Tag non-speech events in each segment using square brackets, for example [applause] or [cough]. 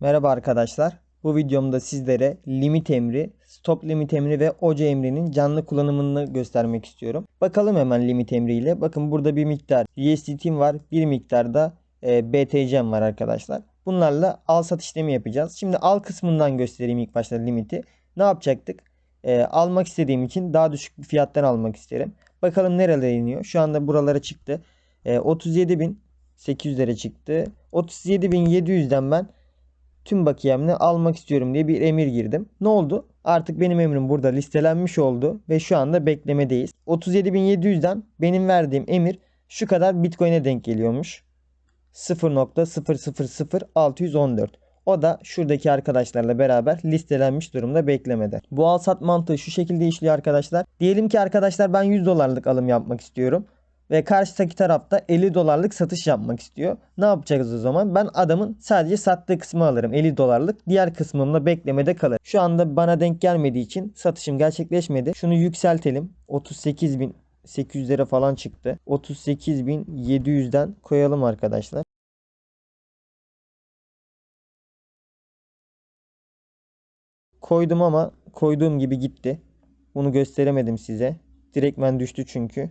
Merhaba arkadaşlar. Bu videomda sizlere limit emri, stop limit emri ve oca emrinin canlı kullanımını göstermek istiyorum. Bakalım hemen limit emriyle. Bakın burada bir miktar USDT'm var. Bir miktarda e, BTC'm var arkadaşlar. Bunlarla al sat işlemi yapacağız. Şimdi al kısmından göstereyim ilk başta limiti. Ne yapacaktık? E, almak istediğim için daha düşük bir fiyattan almak isterim. Bakalım nerelere iniyor. Şu anda buralara çıktı. E, 37.800'lere çıktı. 37.700'den ben tüm bakiyemle almak istiyorum diye bir emir girdim. Ne oldu? Artık benim emrim burada listelenmiş oldu ve şu anda beklemedeyiz. 37.700'den benim verdiğim emir şu kadar Bitcoin'e denk geliyormuş. 0.000614. O da şuradaki arkadaşlarla beraber listelenmiş durumda beklemede. Bu al sat mantığı şu şekilde işliyor arkadaşlar. Diyelim ki arkadaşlar ben 100 dolarlık alım yapmak istiyorum ve karşıdaki tarafta 50 dolarlık satış yapmak istiyor. Ne yapacağız o zaman? Ben adamın sadece sattığı kısmı alırım 50 dolarlık. Diğer kısmımla beklemede kalır. Şu anda bana denk gelmediği için satışım gerçekleşmedi. Şunu yükseltelim. 38.800'lere falan çıktı. 38.700'den koyalım arkadaşlar. Koydum ama koyduğum gibi gitti. Bunu gösteremedim size. Direktmen düştü çünkü.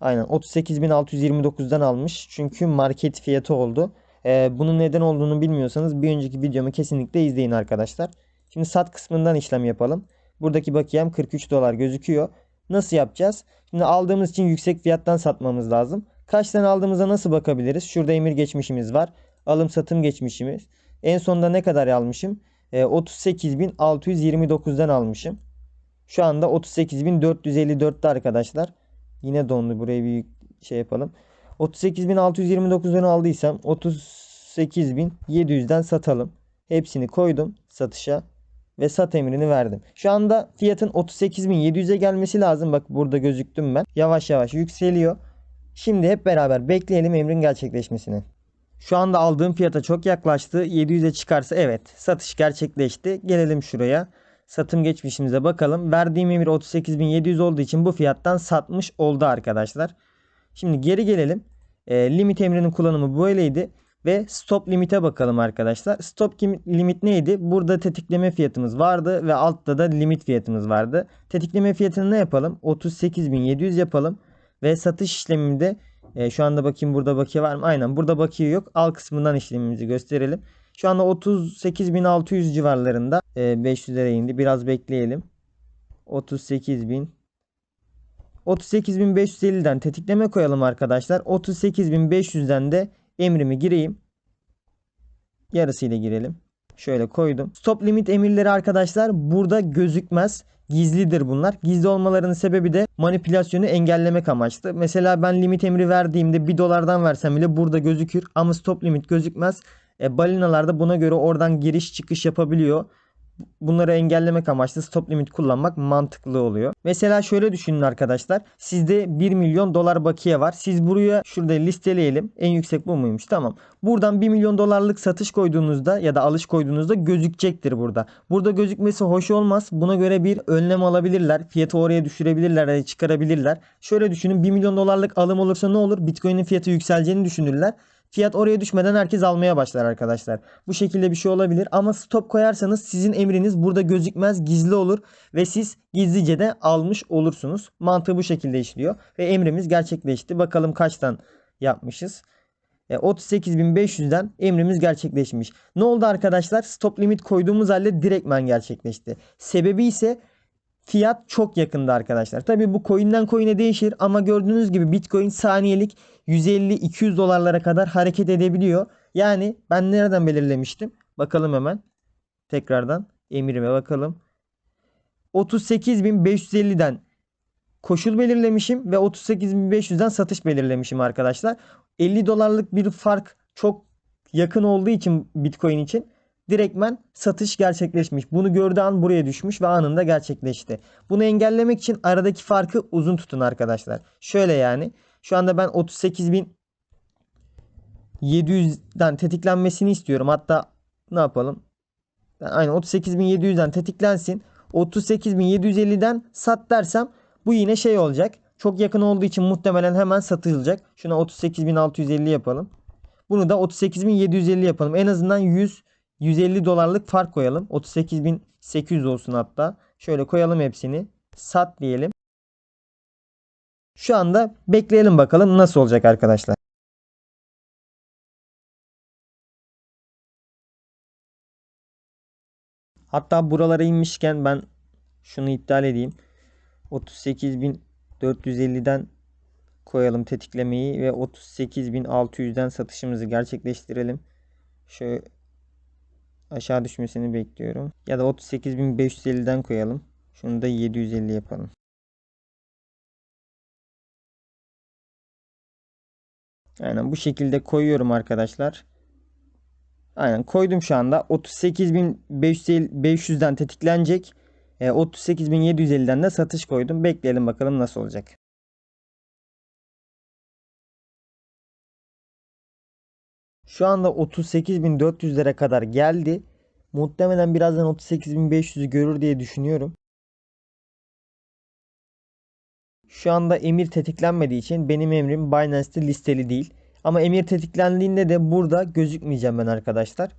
Aynen 38.629'dan almış. Çünkü market fiyatı oldu. Ee, bunun neden olduğunu bilmiyorsanız bir önceki videomu kesinlikle izleyin arkadaşlar. Şimdi sat kısmından işlem yapalım. Buradaki bakiyem 43 dolar gözüküyor. Nasıl yapacağız? Şimdi aldığımız için yüksek fiyattan satmamız lazım. Kaç tane aldığımıza nasıl bakabiliriz? Şurada emir geçmişimiz var. Alım satım geçmişimiz. En sonunda ne kadar almışım? Ee, 38.629'dan almışım. Şu anda 38.454'te arkadaşlar. Yine dondu. Burayı bir şey yapalım. 38.629'dan aldıysam 38.700'den satalım. Hepsini koydum satışa ve sat emrini verdim. Şu anda fiyatın 38.700'e gelmesi lazım. Bak burada gözüktüm ben. Yavaş yavaş yükseliyor. Şimdi hep beraber bekleyelim emrin gerçekleşmesini. Şu anda aldığım fiyata çok yaklaştı. 700'e çıkarsa evet satış gerçekleşti. Gelelim şuraya. Satım geçmişimize bakalım. Verdiğim emir 38.700 olduğu için bu fiyattan satmış oldu arkadaşlar. Şimdi geri gelelim. E, limit emrinin kullanımı böyleydi. Ve stop limite bakalım arkadaşlar. Stop limit neydi? Burada tetikleme fiyatımız vardı ve altta da limit fiyatımız vardı. Tetikleme fiyatını ne yapalım? 38.700 yapalım. Ve satış işleminde e, şu anda bakayım burada bakiye var mı? Aynen burada bakiye yok. Al kısmından işlemimizi gösterelim. Şu anda 38.600 civarlarında e, 500'lere indi. Biraz bekleyelim. 38.000 38.550'den tetikleme koyalım arkadaşlar. 38.500'den de emrimi gireyim. Yarısıyla girelim. Şöyle koydum. Stop limit emirleri arkadaşlar burada gözükmez. Gizlidir bunlar. Gizli olmalarının sebebi de manipülasyonu engellemek amaçlı. Mesela ben limit emri verdiğimde 1 dolardan versem bile burada gözükür ama stop limit gözükmez. E, balinalar da buna göre oradan giriş çıkış yapabiliyor. Bunları engellemek amaçlı stop limit kullanmak mantıklı oluyor. Mesela şöyle düşünün arkadaşlar. Sizde 1 milyon dolar bakiye var. Siz buraya şurada listeleyelim. En yüksek bu muymuş? Tamam. Buradan 1 milyon dolarlık satış koyduğunuzda ya da alış koyduğunuzda gözükecektir burada. Burada gözükmesi hoş olmaz. Buna göre bir önlem alabilirler. Fiyatı oraya düşürebilirler çıkarabilirler. Şöyle düşünün 1 milyon dolarlık alım olursa ne olur? Bitcoin'in fiyatı yükseleceğini düşünürler. Fiyat oraya düşmeden herkes almaya başlar arkadaşlar. Bu şekilde bir şey olabilir ama stop koyarsanız sizin emriniz burada gözükmez gizli olur ve siz gizlice de almış olursunuz. Mantığı bu şekilde işliyor ve emrimiz gerçekleşti. Bakalım kaçtan yapmışız. E, 38.500'den emrimiz gerçekleşmiş. Ne oldu arkadaşlar? Stop limit koyduğumuz halde direktmen gerçekleşti. Sebebi ise fiyat çok yakında arkadaşlar. Tabi bu coin'den coin'e değişir ama gördüğünüz gibi Bitcoin saniyelik 150-200 dolarlara kadar hareket edebiliyor. Yani ben nereden belirlemiştim? Bakalım hemen. Tekrardan emirime bakalım. 38.550'den koşul belirlemişim ve 38.500'den satış belirlemişim arkadaşlar. 50 dolarlık bir fark çok yakın olduğu için Bitcoin için direktmen satış gerçekleşmiş. Bunu gördüğü an buraya düşmüş ve anında gerçekleşti. Bunu engellemek için aradaki farkı uzun tutun arkadaşlar. Şöyle yani. Şu anda ben 38.700'den tetiklenmesini istiyorum. Hatta ne yapalım? Aynen 38.700'den tetiklensin. 38.750'den sat dersem bu yine şey olacak. Çok yakın olduğu için muhtemelen hemen satılacak. Şuna 38.650 yapalım. Bunu da 38.750 yapalım. En azından 100 150 dolarlık fark koyalım. 38.800 olsun hatta. Şöyle koyalım hepsini. Sat diyelim. Şu anda bekleyelim bakalım nasıl olacak arkadaşlar. Hatta buralara inmişken ben şunu iptal edeyim. 38.450'den koyalım tetiklemeyi ve 38.600'den satışımızı gerçekleştirelim. Şöyle aşağı düşmesini bekliyorum. Ya da 38.550'den koyalım. Şunu da 750 yapalım. Aynen bu şekilde koyuyorum arkadaşlar. Aynen koydum şu anda. 38.500'den tetiklenecek. E, 38.750'den de satış koydum. Bekleyelim bakalım nasıl olacak. Şu anda 38.400'lere kadar geldi. Muhtemelen birazdan 38.500'ü görür diye düşünüyorum. Şu anda emir tetiklenmediği için benim emrim Binance'te listeli değil. Ama emir tetiklendiğinde de burada gözükmeyeceğim ben arkadaşlar.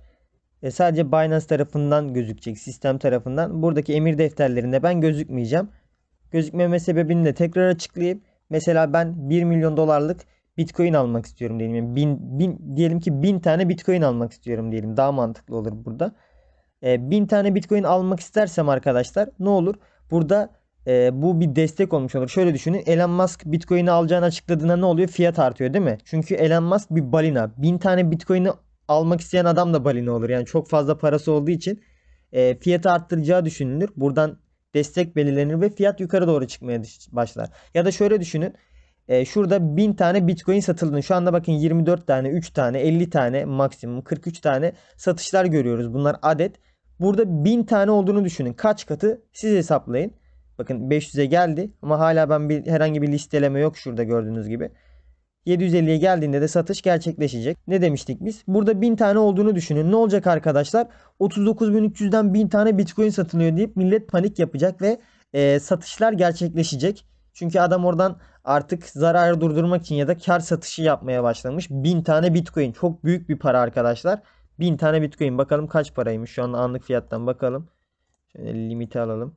E sadece Binance tarafından gözükecek. Sistem tarafından. Buradaki emir defterlerinde ben gözükmeyeceğim. Gözükmeme sebebini de tekrar açıklayayım. Mesela ben 1 milyon dolarlık Bitcoin almak istiyorum diyelim. Yani bin, bin, diyelim ki 1000 tane Bitcoin almak istiyorum diyelim. Daha mantıklı olur burada. E, 1000 tane Bitcoin almak istersem arkadaşlar ne olur? Burada e, bu bir destek olmuş olur. Şöyle düşünün. Elon Musk Bitcoin'i alacağını açıkladığında ne oluyor? Fiyat artıyor değil mi? Çünkü Elon Musk bir balina. 1000 tane Bitcoin'i almak isteyen adam da balina olur. Yani çok fazla parası olduğu için e, fiyatı arttıracağı düşünülür. Buradan destek belirlenir ve fiyat yukarı doğru çıkmaya başlar. Ya da şöyle düşünün. E, şurada 1000 tane Bitcoin satıldığını şu anda bakın 24 tane, 3 tane, 50 tane maksimum 43 tane satışlar görüyoruz. Bunlar adet. Burada 1000 tane olduğunu düşünün. Kaç katı siz hesaplayın. Bakın 500'e geldi ama hala ben bir herhangi bir listeleme yok şurada gördüğünüz gibi. 750'ye geldiğinde de satış gerçekleşecek. Ne demiştik biz? Burada 1000 tane olduğunu düşünün. Ne olacak arkadaşlar? 39.300'den 1000 tane Bitcoin satılıyor deyip millet panik yapacak ve e, satışlar gerçekleşecek. Çünkü adam oradan artık zararı durdurmak için ya da kar satışı yapmaya başlamış. 1000 tane Bitcoin çok büyük bir para arkadaşlar. 1000 tane Bitcoin bakalım kaç paraymış şu an anlık fiyattan bakalım. Şöyle limiti alalım.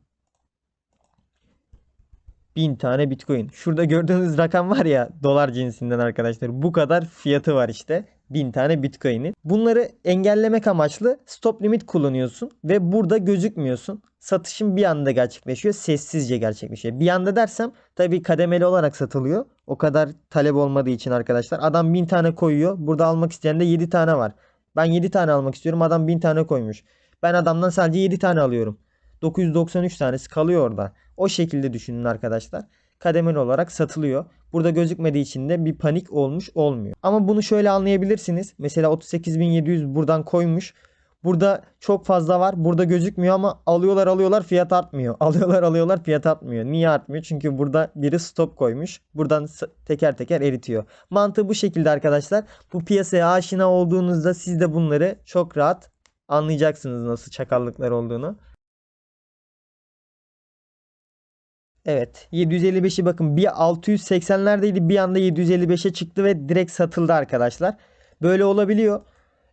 1000 tane Bitcoin. Şurada gördüğünüz rakam var ya dolar cinsinden arkadaşlar. Bu kadar fiyatı var işte. 1000 tane Bitcoin'in. Bunları engellemek amaçlı stop limit kullanıyorsun ve burada gözükmüyorsun. Satışın bir anda gerçekleşiyor. Sessizce gerçekleşiyor. Bir anda dersem tabii kademeli olarak satılıyor. O kadar talep olmadığı için arkadaşlar. Adam 1000 tane koyuyor. Burada almak isteyen de 7 tane var. Ben 7 tane almak istiyorum. Adam 1000 tane koymuş. Ben adamdan sadece 7 tane alıyorum. 993 tanesi kalıyor orada. O şekilde düşünün arkadaşlar. Kademeli olarak satılıyor. Burada gözükmediği için de bir panik olmuş olmuyor. Ama bunu şöyle anlayabilirsiniz. Mesela 38.700 buradan koymuş. Burada çok fazla var. Burada gözükmüyor ama alıyorlar alıyorlar fiyat artmıyor. [laughs] Alıyorlar alıyorlar fiyat artmıyor. Niye artmıyor? Çünkü burada biri stop koymuş. Buradan teker teker eritiyor. Mantığı bu şekilde arkadaşlar. Bu piyasaya aşina olduğunuzda siz de bunları çok rahat anlayacaksınız nasıl çakallıklar olduğunu. Evet 755'i bakın bir 680'lerdeydi bir anda 755'e çıktı ve direkt satıldı arkadaşlar. Böyle olabiliyor.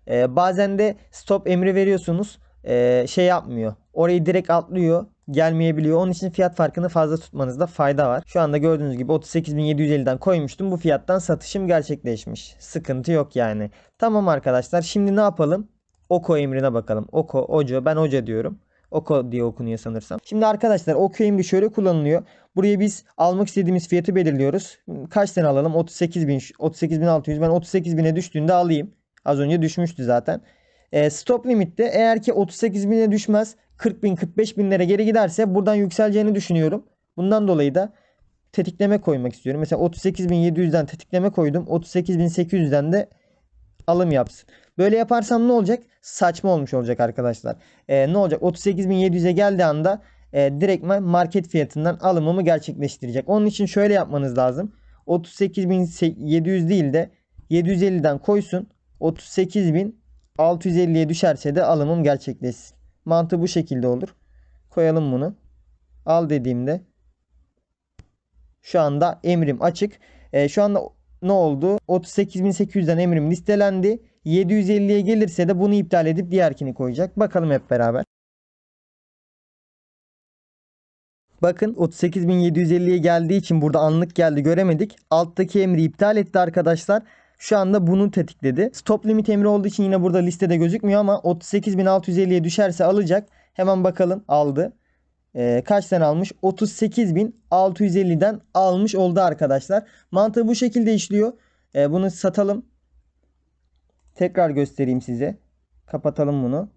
Ee, bazen de stop emri veriyorsunuz. Ee, şey yapmıyor. Orayı direkt atlıyor. Gelmeyebiliyor. Onun için fiyat farkını fazla tutmanızda fayda var. Şu anda gördüğünüz gibi 38.750'den koymuştum. Bu fiyattan satışım gerçekleşmiş. Sıkıntı yok yani. Tamam arkadaşlar. Şimdi ne yapalım? Oko emrine bakalım. Oko, Oco. Ben Oca diyorum. Oko diye okunuyor sanırsam. Şimdi arkadaşlar emri şöyle kullanılıyor. Buraya biz almak istediğimiz fiyatı belirliyoruz. Kaç tane alalım? 38.000, 38.600. Ben 38.000'e düştüğünde alayım. Az önce düşmüştü zaten. E, stop limitte eğer ki 38.000'e düşmez 40.000 45.000'lere geri giderse buradan yükseleceğini düşünüyorum. Bundan dolayı da tetikleme koymak istiyorum. Mesela 38.700'den tetikleme koydum. 38.800'den de alım yapsın. Böyle yaparsam ne olacak? Saçma olmuş olacak arkadaşlar. E, ne olacak? 38.700'e geldiği anda e, direktmen market fiyatından alımımı gerçekleştirecek. Onun için şöyle yapmanız lazım. 38.700 değil de 750'den koysun. 38.650'ye düşerse de alımım gerçekleşsin. Mantığı bu şekilde olur. Koyalım bunu. Al dediğimde şu anda emrim açık. E, şu anda ne oldu? 38.800'den emrim listelendi. 750'ye gelirse de bunu iptal edip diğerkini koyacak. Bakalım hep beraber. Bakın 38.750'ye geldiği için burada anlık geldi göremedik. Alttaki emri iptal etti arkadaşlar. Şu anda bunu tetikledi. Stop limit emri olduğu için yine burada listede gözükmüyor ama 38.650'ye düşerse alacak. Hemen bakalım aldı. Ee, kaç tane almış? 38.650'den almış oldu arkadaşlar. Mantığı bu şekilde işliyor. Ee, bunu satalım. Tekrar göstereyim size. Kapatalım bunu.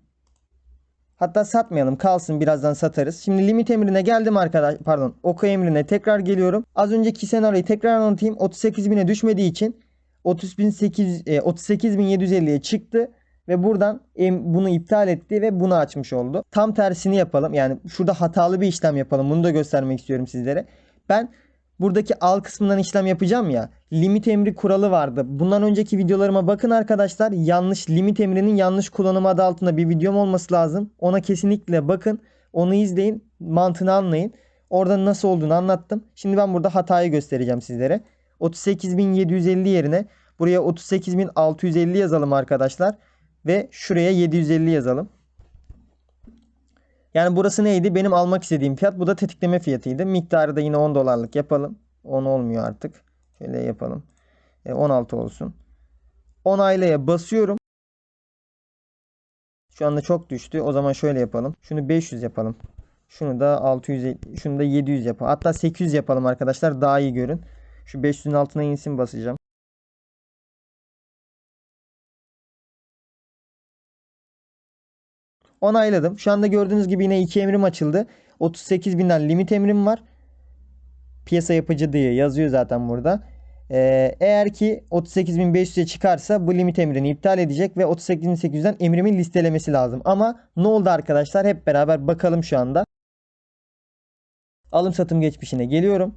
Hatta satmayalım kalsın birazdan satarız. Şimdi limit emrine geldim arkadaş pardon oku emrine tekrar geliyorum. Az önceki senaryoyu tekrar anlatayım. 38.000'e düşmediği için 30.800 e, 38.750'ye çıktı ve buradan bunu iptal etti ve bunu açmış oldu. Tam tersini yapalım. Yani şurada hatalı bir işlem yapalım. Bunu da göstermek istiyorum sizlere. Ben buradaki al kısmından işlem yapacağım ya. Limit emri kuralı vardı. Bundan önceki videolarıma bakın arkadaşlar. Yanlış limit emrinin yanlış kullanımı adı altında bir videom olması lazım. Ona kesinlikle bakın. Onu izleyin. Mantığını anlayın. Orada nasıl olduğunu anlattım. Şimdi ben burada hatayı göstereceğim sizlere. 38.750 yerine buraya 38.650 yazalım arkadaşlar. Ve şuraya 750 yazalım. Yani burası neydi? Benim almak istediğim fiyat. Bu da tetikleme fiyatıydı. Miktarı da yine 10 dolarlık yapalım. 10 olmuyor artık. Şöyle yapalım. E, 16 olsun. Onaylaya basıyorum. Şu anda çok düştü. O zaman şöyle yapalım. Şunu 500 yapalım. Şunu da 600 şunu da 700 yapalım. Hatta 800 yapalım arkadaşlar. Daha iyi görün. Şu 500'ün altına insin basacağım. Onayladım. Şu anda gördüğünüz gibi yine iki emrim açıldı. 38.000'den limit emrim var. Piyasa yapıcı diye yazıyor zaten burada. Ee, eğer ki 38.500'e çıkarsa bu limit emrini iptal edecek ve 38.800'den emrimin listelemesi lazım. Ama ne oldu arkadaşlar? Hep beraber bakalım şu anda. Alım satım geçmişine geliyorum.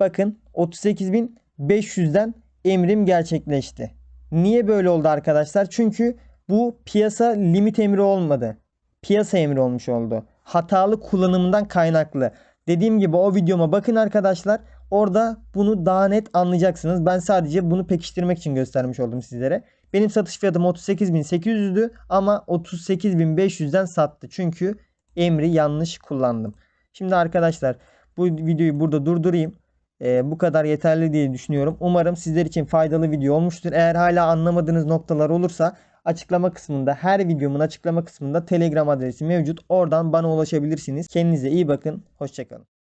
Bakın 38.500'den emrim gerçekleşti. Niye böyle oldu arkadaşlar? Çünkü bu piyasa limit emri olmadı. Piyasa emri olmuş oldu. Hatalı kullanımından kaynaklı. Dediğim gibi o videoma bakın arkadaşlar. Orada bunu daha net anlayacaksınız. Ben sadece bunu pekiştirmek için göstermiş oldum sizlere. Benim satış fiyatım 38.800'dü ama 38.500'den sattı. Çünkü emri yanlış kullandım. Şimdi arkadaşlar bu videoyu burada durdurayım. Ee, bu kadar yeterli diye düşünüyorum. Umarım sizler için faydalı video olmuştur. Eğer hala anlamadığınız noktalar olursa açıklama kısmında her videomun açıklama kısmında Telegram adresi mevcut. Oradan bana ulaşabilirsiniz. Kendinize iyi bakın. Hoşçakalın.